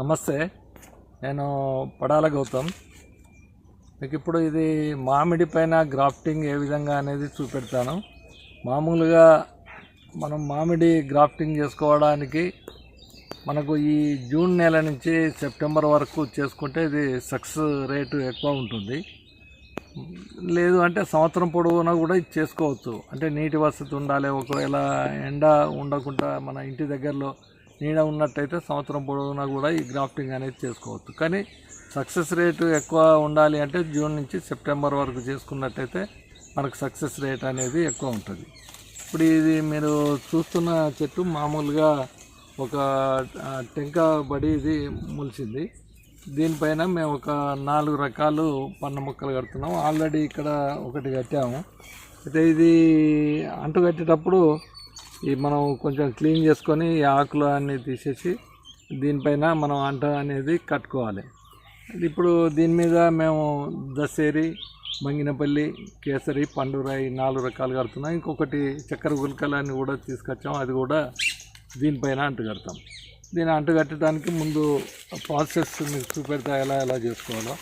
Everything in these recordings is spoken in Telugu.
నమస్తే. నేను పడాల గౌతమ్. మీకు ఇప్పుడు ఇది మామిడి పైన గ్రాఫ్టింగ్ ఏ విధంగా అనేది చూపెడతాను. మామూలుగా మనం మామిడి గ్రాఫ్టింగ్ చేసుకోవడానికి మనకు ఈ జూన్ నెల నుంచి సెప్టెంబర్ వరకు చేసుకుంటే ఇది సక్సెస్ రేటు ఎక్కువ ఉంటుంది. లేదు అంటే సంవత్సరం పొడవునా కూడా ఇది చేసుకోవచ్చు. అంటే నీటి వసతి ఉండాలి ఒకవేళ ఎండ ఉండకుండా మన ఇంటి దగ్గరలో నీడ ఉన్నట్టయితే సంవత్సరం పొడవునా కూడా ఈ గ్రాఫ్టింగ్ అనేది చేసుకోవచ్చు. కానీ సక్సెస్ రేటు ఎక్కువ ఉండాలి అంటే జూన్ నుంచి సెప్టెంబర్ వరకు చేసుకున్నట్టయితే మనకు సక్సెస్ రేట్ అనేది ఎక్కువ ఉంటుంది. ఇప్పుడు ఇది మీరు చూస్తున్న చెట్టు మామూలుగా ఒక టెంక బడి ఇది ములిసింది. దీనిపైన మేము ఒక నాలుగు రకాలు పన్న మొక్కలు కడుతున్నాం. ఆల్రెడీ ఇక్కడ ఒకటి కట్టాము. అయితే ఇది అంటు కట్టేటప్పుడు ఈ మనం కొంచెం క్లీన్ చేసుకొని ఈ ఆకులు అన్నీ తీసేసి దీనిపైన మనం అంట అనేది కట్టుకోవాలి. ఇప్పుడు దీని మీద మేము దసేరి మంగినపల్లి కేసరి పండురాయి నాలుగు రకాలు కడుతున్నాం. ఇంకొకటి చక్కెర గుల్కలని కూడా తీసుకొచ్చాం. అది కూడా దీనిపైన అంటు కడతాం. దీన్ని అంటు కట్టడానికి ముందు ప్రాసెస్ మీకు చూపెడతా ఎలా ఎలా చేసుకోవాలో.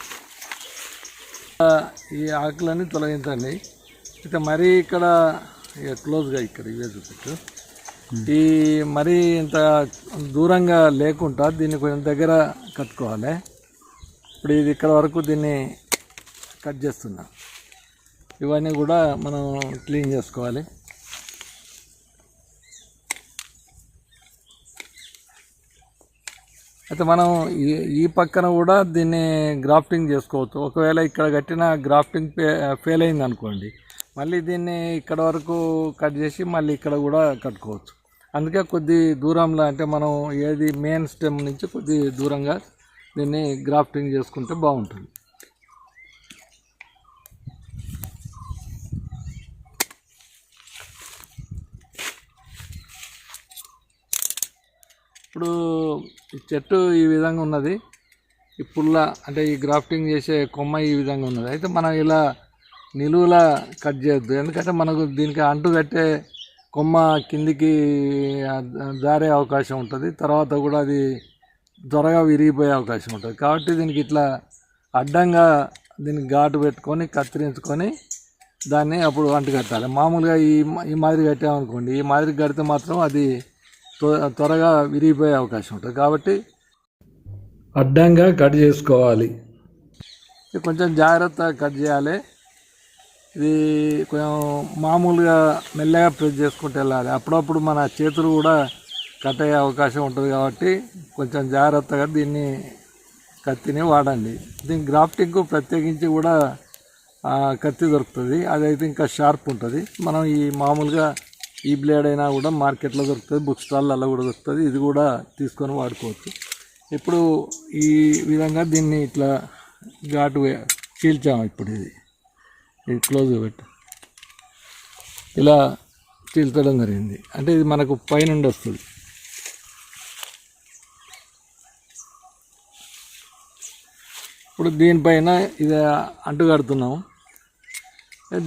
ఈ ఆకులన్నీ తొలగించండి. అయితే మరీ ఇక్కడ ఇక క్లోజ్గా ఇక్కడ ఇవే చూపెట్టు ఈ మరీ ఇంత దూరంగా లేకుండా దీన్ని కొంచెం దగ్గర కట్టుకోవాలి. ఇప్పుడు ఇది ఇక్కడ వరకు దీన్ని కట్ చేస్తున్నా. ఇవన్నీ కూడా మనం క్లీన్ చేసుకోవాలి. అయితే మనం ఈ ఈ పక్కన కూడా దీన్ని గ్రాఫ్టింగ్ చేసుకోవచ్చు. ఒకవేళ ఇక్కడ కట్టిన గ్రాఫ్టింగ్ ఫే ఫెయిల్ అయింది అనుకోండి మళ్ళీ దీన్ని ఇక్కడ వరకు కట్ చేసి మళ్ళీ ఇక్కడ కూడా కట్టుకోవచ్చు. అందుకే కొద్ది దూరంలో అంటే మనం ఏది మెయిన్ స్టెమ్ నుంచి కొద్ది దూరంగా దీన్ని గ్రాఫ్టింగ్ చేసుకుంటే బాగుంటుంది. ఇప్పుడు చెట్టు ఈ విధంగా ఉన్నది. ఈ పుల్ల అంటే ఈ గ్రాఫ్టింగ్ చేసే కొమ్మ ఈ విధంగా ఉన్నది. అయితే మనం ఇలా నిలువులా కట్ చేయొద్దు. ఎందుకంటే మనకు దీనికి అంటు కట్టే కొమ్మ కిందికి జారే అవకాశం ఉంటుంది. తర్వాత కూడా అది త్వరగా విరిగిపోయే అవకాశం ఉంటుంది. కాబట్టి దీనికి ఇట్లా అడ్డంగా దీనికి ఘాటు పెట్టుకొని కత్తిరించుకొని దాన్ని అప్పుడు అంటు కట్టాలి. మామూలుగా ఈ ఈ మాదిరి కట్టామనుకోండి ఈ మాదిరి కడితే మాత్రం అది త్వరగా విరిగిపోయే అవకాశం ఉంటుంది. కాబట్టి అడ్డంగా కట్ చేసుకోవాలి. ఇది కొంచెం జాగ్రత్తగా కట్ చేయాలి. ఇది కొంచెం మామూలుగా మెల్లగా ప్రెస్ చేసుకుంటూ వెళ్ళాలి. అప్పుడప్పుడు మన చేతులు కూడా కట్ అయ్యే అవకాశం ఉంటుంది కాబట్టి కొంచెం జాగ్రత్తగా దీన్ని కత్తిని వాడండి. దీని గ్రాఫ్టింగ్కు ప్రత్యేకించి కూడా కత్తి దొరుకుతుంది. అదైతే ఇంకా షార్ప్ ఉంటుంది. మనం ఈ మామూలుగా ఈ బ్లేడ్ అయినా కూడా మార్కెట్లో దొరుకుతుంది. బుక్ స్టాల్లో కూడా దొరుకుతుంది. ఇది కూడా తీసుకొని వాడుకోవచ్చు. ఇప్పుడు ఈ విధంగా దీన్ని ఇట్లా ఘాటు చీల్చాము ఇప్పుడు ఇది. ఇది క్లోజ్గా పెట్టు. ఇలా చీల్చడం జరిగింది. అంటే ఇది మనకు పైనుండి వస్తుంది. ఇప్పుడు దీనిపైన ఇది అంటు కడుతున్నాము.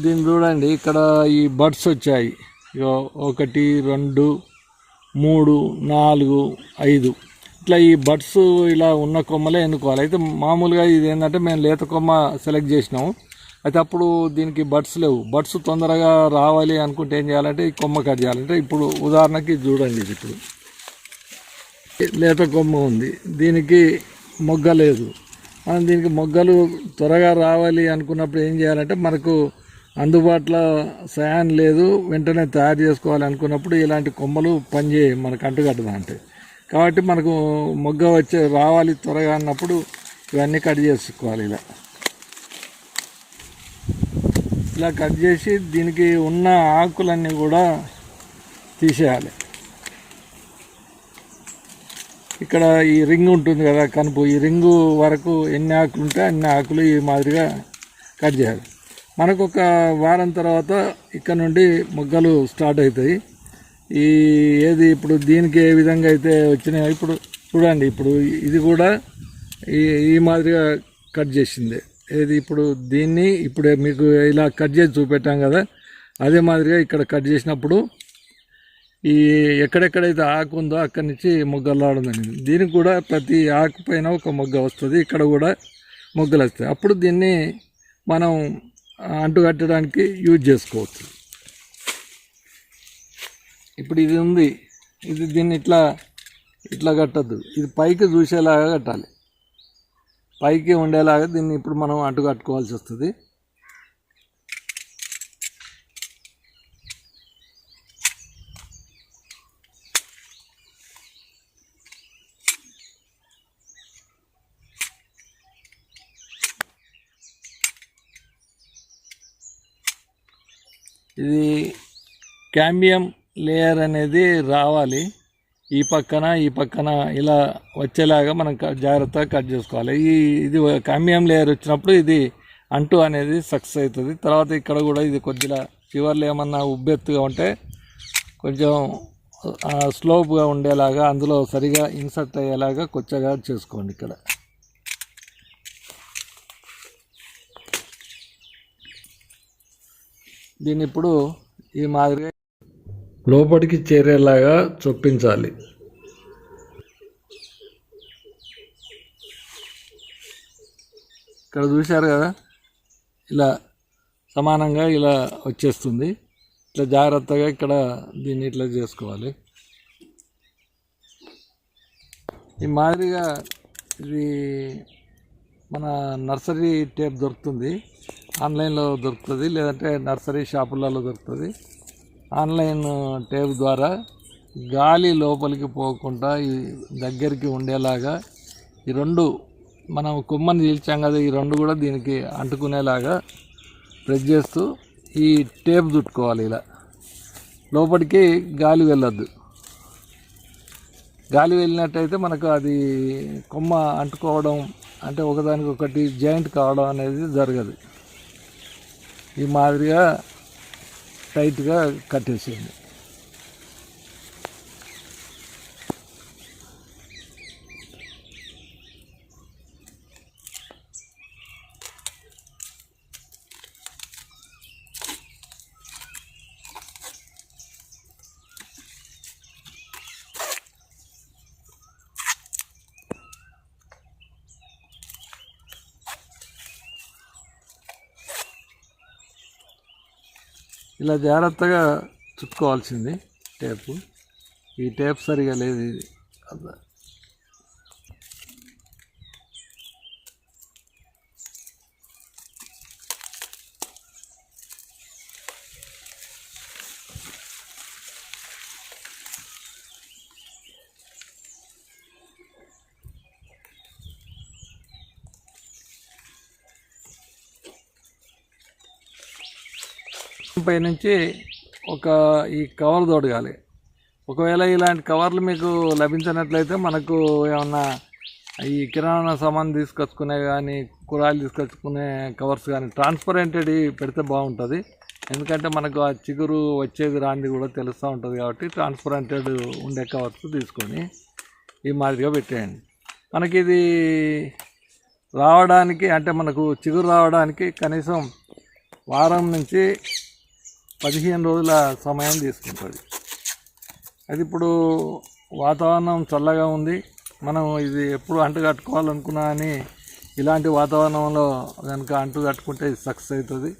దీన్ని చూడండి ఇక్కడ ఈ బడ్స్ వచ్చాయి. ఇగో ఒకటి రెండు మూడు నాలుగు ఐదు. ఇట్లా ఈ బర్డ్స్ ఇలా ఉన్న కొమ్మలే ఎన్నుకోవాలి అయితే మామూలుగా ఇది ఏంటంటే మేము లేత కొమ్మ సెలెక్ట్ చేసినాము. అయితే అప్పుడు దీనికి బడ్స్ లేవు. బడ్స్ తొందరగా రావాలి అనుకుంటే ఏం చేయాలంటే ఈ కొమ్మ కట్ చేయాలంటే ఇప్పుడు ఉదాహరణకి చూడండి ఇప్పుడు. లేత కొమ్మ ఉంది. దీనికి మొగ్గ లేదు. మనం దీనికి మొగ్గలు త్వరగా రావాలి అనుకున్నప్పుడు ఏం చేయాలంటే మనకు అందుబాటులో సయాన్ లేదు. వెంటనే తయారు చేసుకోవాలి అనుకున్నప్పుడు ఇలాంటి కొమ్మలు పనిచేయి మనకు అంటుకట్టదా అంటే. కాబట్టి మనకు మొగ్గ వచ్చే రావాలి త్వరగా అన్నప్పుడు ఇవన్నీ కట్ చేసుకోవాలి ఇలా. ఇలా కట్ చేసి దీనికి ఉన్న ఆకులన్నీ కూడా తీసేయాలి. ఇక్కడ ఈ రింగ్ ఉంటుంది కదా కనుపు ఈ రింగు వరకు ఎన్ని ఆకులు ఉంటే అన్ని ఆకులు ఈ మాదిరిగా కట్ చేయాలి. మనకు ఒక వారం తర్వాత ఇక్కడ నుండి మొగ్గలు స్టార్ట్ అవుతాయి. ఈ ఏది ఇప్పుడు దీనికి ఏ విధంగా అయితే వచ్చినాయో ఇప్పుడు చూడండి ఇప్పుడు ఇది కూడా ఈ ఈ మాదిరిగా కట్ చేసింది. ఇది ఇప్పుడు దీన్ని ఇప్పుడు మీకు ఇలా కట్ చేసి చూపెట్టాం కదా అదే మాదిరిగా ఇక్కడ కట్ చేసినప్పుడు ఈ ఎక్కడెక్కడైతే ఆకు ఉందో అక్కడి నుంచి మొగ్గలు దీనికి కూడా ప్రతి ఆకు పైన ఒక మొగ్గ వస్తుంది ఇక్కడ కూడా మొగ్గలు వస్తాయి. అప్పుడు దీన్ని మనం అంటు కట్టడానికి యూజ్ చేసుకోవచ్చు. ఇప్పుడు ఇది ఉంది ఇది దీన్ని ఇట్లా ఇట్లా కట్టద్దు. ఇది పైకి చూసేలాగా కట్టాలి. పైకి ఉండేలాగా దీన్ని ఇప్పుడు మనం అటు కట్టుకోవాల్సి వస్తుంది. ఇది క్యాంబియం లేయర్ అనేది రావాలి. ఈ పక్కన ఈ పక్కన ఇలా వచ్చేలాగా మనం జాగ్రత్తగా కట్ చేసుకోవాలి. ఈ ఇది కామ్యం లేయర్ వచ్చినప్పుడు ఇది అంటు అనేది సక్సెస్ అవుతుంది. తర్వాత ఇక్కడ కూడా ఇది కొద్దిగా చివర్లు ఏమన్నా ఉబ్బెత్తుగా ఉంటే కొంచెం స్లోప్గా ఉండేలాగా అందులో సరిగా ఇన్సర్ట్ అయ్యేలాగా కొచ్చగా చేసుకోండి ఇక్కడ. దీన్ని ఇప్పుడు ఈ మాదిరిగా లోపలికి చేరేలాగా చొప్పించాలి. ఇక్కడ చూశారు కదా? ఇలా సమానంగా ఇలా వచ్చేస్తుంది. ఇట్లా జాగ్రత్తగా ఇక్కడ దీన్ని ఇట్లా చేసుకోవాలి. ఈ మాదిరిగా ఇది మన నర్సరీ టేప్ దొరుకుతుంది. ఆన్లైన్లో దొరుకుతుంది లేదంటే నర్సరీ షాపులలో దొరుకుతుంది. ఆన్లైన్ టేప్ ద్వారా గాలి లోపలికి పోకుండా ఈ దగ్గరికి ఉండేలాగా ఈ రెండు మనం కొమ్మని చీల్చాం కదా ఈ రెండు కూడా దీనికి అంటుకునేలాగా ప్రెస్ చేస్తూ ఈ టేప్ చుట్టుకోవాలి ఇలా. లోపలికి గాలి వెళ్ళొద్దు. గాలి వెళ్ళినట్టయితే మనకు అది కొమ్మ అంటుకోవడం అంటే ఒకదానికి ఒకటి జాయింట్ కావడం అనేది జరగదు. ఈ మాదిరిగా టైట్గా కట్టేసింది. ఇలా జాగ్రత్తగా చుట్టుకోవాల్సింది టేపు. ఈ టేప్ సరిగా లేదు ఇది. పైనుంచి పై నుంచి ఒక ఈ కవర్ తోడగాలి. ఒకవేళ ఇలాంటి కవర్లు మీకు లభించినట్లయితే మనకు ఏమన్నా ఈ కిరాణా సామాన్ తీసుకొచ్చుకునే కానీ కూరగాయలు తీసుకొచ్చుకునే కవర్స్ కానీ ట్రాన్స్పరెంటెడ్ పెడితే బాగుంటుంది. ఎందుకంటే మనకు ఆ చిగురు వచ్చేది రాంది కూడా తెలుస్తూ ఉంటుంది కాబట్టి ట్రాన్స్పరెంటెడ్ ఉండే కవర్స్ తీసుకొని ఈ మాదిరిగా పెట్టేయండి. మనకి ఇది రావడానికి అంటే మనకు చిగురు రావడానికి కనీసం వారం నుంచి పదిహేను రోజుల సమయం తీసుకుంటుంది. అది ఇప్పుడు వాతావరణం చల్లగా ఉంది. మనం ఇది ఎప్పుడు అంటు కట్టుకోవాలనుకున్నా అని ఇలాంటి వాతావరణంలో కనుక అంటు కట్టుకుంటే ఇది సక్సెస్ అవుతుంది.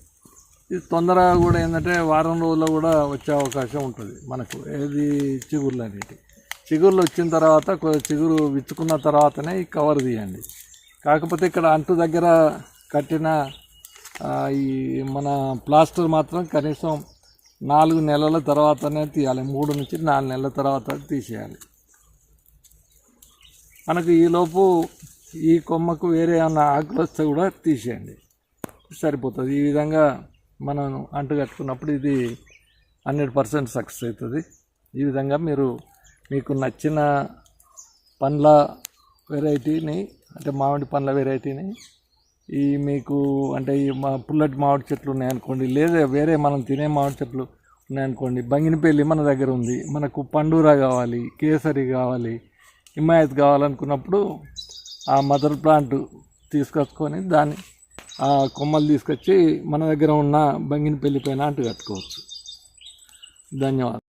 ఇది తొందరగా కూడా ఏంటంటే వారం రోజుల్లో కూడా వచ్చే అవకాశం ఉంటుంది మనకు. ఏది చిగుర్లు అనేటివి చిగుర్లు వచ్చిన తర్వాత చిగురు విచ్చుకున్న తర్వాతనే ఈ కవర్ తీయండి. కాకపోతే ఇక్కడ అంటు దగ్గర కట్టిన ఈ మన ప్లాస్టర్ మాత్రం కనీసం నాలుగు నెలల తర్వాతనే తీయాలి. మూడు నుంచి నాలుగు నెలల తర్వాత తీసేయాలి. మనకు ఈలోపు ఈ కొమ్మకు వేరే ఏమన్నా ఆకులు వస్తే కూడా తీసేయండి. సరిపోతుంది. ఈ విధంగా మనం అంటుకట్టుకున్నప్పుడు ఇది హండ్రెడ్ పర్సెంట్ సక్సెస్ అవుతుంది. ఈ విధంగా మీరు మీకు నచ్చిన పండ్ల వెరైటీని అంటే మామిడి పండ్ల వెరైటీని ఈ మీకు అంటే ఈ మా పుల్లటి మామిడి చెట్లు ఉన్నాయనుకోండి లేదా వేరే మనం తినే మామిడి చెట్లు ఉన్నాయనుకోండి బంగినపల్లి మన దగ్గర ఉంది మనకు పండూరా కావాలి కేసరి కావాలి హిమాయత్ కావాలనుకున్నప్పుడు ఆ మదర్ ప్లాంట్ తీసుకొచ్చుకొని దాన్ని ఆ కొమ్మలు తీసుకొచ్చి మన దగ్గర ఉన్న బంగినపల్లి పైన అంటు కట్టుకోవచ్చు. ధన్యవాదాలు.